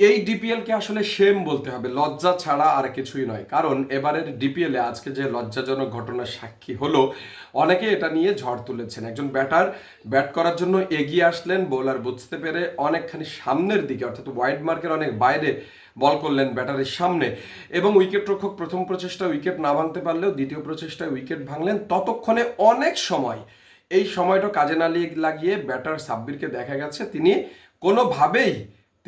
এই ডিপিএলকে আসলে সেম বলতে হবে, লজ্জা ছাড়া আর কিছুই নয়। কারণ এবারের ডিপিএলে আজকে যে লজ্জাজনক ঘটনার সাক্ষী হলো, অনেকে এটা নিয়ে ঝড় তুলেছেন। একজন ব্যাটার ব্যাট করার জন্য এগিয়ে আসলেন, বোলার বুঝতে পেরে অনেকখানি সামনের দিকে, অর্থাৎ ওয়াইড মার্কের অনেক বাইরে বল করলেন ব্যাটারের সামনে। এবং উইকেট রক্ষক প্রথম প্রচেষ্টা উইকেট না ভাঙতে পারলেও দ্বিতীয় প্রচেষ্টায় উইকেট ভাঙলেন। ততক্ষণে অনেক সময়, এই সময়টা কাজে না লাগিয়ে ব্যাটার সাব্বিরকে দেখা গেছে। তিনি কোনোভাবেই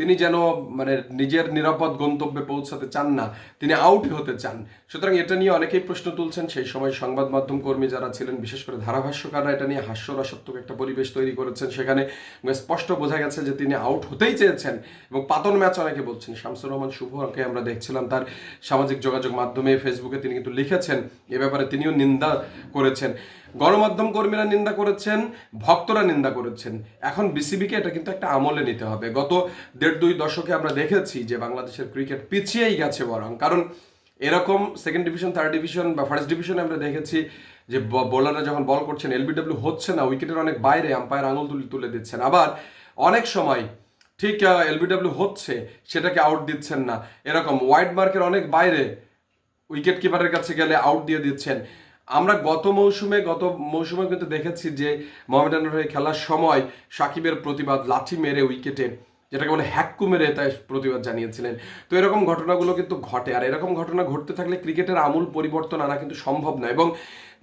তিনি যেন মানে নিজের নিরাপদ গন্তব্যে পৌঁছাতে চান না, তিনি আউট হতে চান। সুতরাং এটা নিয়ে অনেকেই প্রশ্ন তুলছেন। সেই সময় সংবাদ মাধ্যম কর্মী যারা ছিলেন, বিশেষ করে ধারাভাষ্যকাররা, এটা নিয়ে হাস্যরসাত্মক একটা পরিবেশ তৈরি করেছেন সেখানে। স্পষ্ট বোঝা গেছে যে তিনি আউট হতেই চেয়েছেন এবং পাতন ম্যাচ অনেকে বলছেন। শামসুর রহমান শুভকে আমরা দেখছিলাম তার সামাজিক যোগাযোগ মাধ্যমে ফেসবুকে তিনি কিন্তু লিখেছেন। এ ব্যাপারে তিনিও নিন্দা করেছেন। গণমাধ্যম কর্মীরা নিন্দা করেছেন, ভক্তরা নিন্দা করেছেন। এখন বিসিবিকে এটা কিন্তু একটা আমলে নিতে হবে। গত দেড় দুই দশকে আমরা দেখেছি যে বাংলাদেশের ক্রিকেট পিছিয়েই গেছে বরং। কারণ এরকম সেকেন্ড ডিভিশন থার্ড ডিভিশন বা ফার্স্ট ডিভিশনে আমরা দেখেছি যে বোলাররা যখন বল করছেন এলবিডব্লিউ হচ্ছে না উইকেটের অনেক বাইরে আম্পায়ার আঙুল তুলে তুলে দিচ্ছেন। আবার অনেক সময় ঠিক এলবিডব্লিউ হচ্ছে, সেটাকে আউট দিচ্ছেন না। এরকম ওয়াইড মার্কের অনেক বাইরে উইকেট কিপারের কাছে গেলে আউট দিয়ে দিচ্ছেন। আমরা গত মৌসুমে গত মৌসুমে কিন্তু দেখেছি যে মোহামেডানের হয়ে খেলার সময় সাকিবের প্রতিবাদ লাঠি মেরে উইকেটে, যেটাকে বলে হ্যাক্কু মেরে তাই প্রতিবাদ জানিয়েছিলেন। তো এরকম ঘটনাগুলো কিন্তু ঘটে, আর এরকম ঘটনা ঘটতে থাকলে ক্রিকেটের আমূল পরিবর্তন আনা কিন্তু সম্ভব নয়। এবং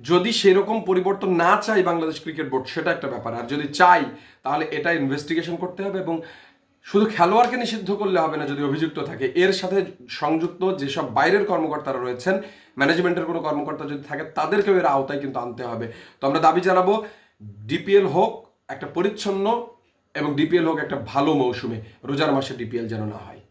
যদি সেরকম পরিবর্তন না চাই বাংলাদেশ ক্রিকেট বোর্ড, সেটা একটা ব্যাপার। আর যদি চাই তাহলে এটা ইনভেস্টিগেশন করতে হবে এবং শুধু খেলোয়াড়কে নিষিদ্ধ করলে হবে না যদি অভিযুক্ত থাকে। এর সাথে সংযুক্ত যেসব বাইরের কর্মকর্তারা রয়েছেন ম্যানেজমেন্টের কোনো কর্মকর্তা যদি থাকে, তাদেরকেও এর আওতায় কিন্তু আনতে হবে। তো আমরা দাবি জানাব ডিপিএল হোক একটা পরিচ্ছন্ন এবং ডিপিএল হোক একটা ভালো মৌসুমে রোজার মাসে ডিপিএল যেন না হয়।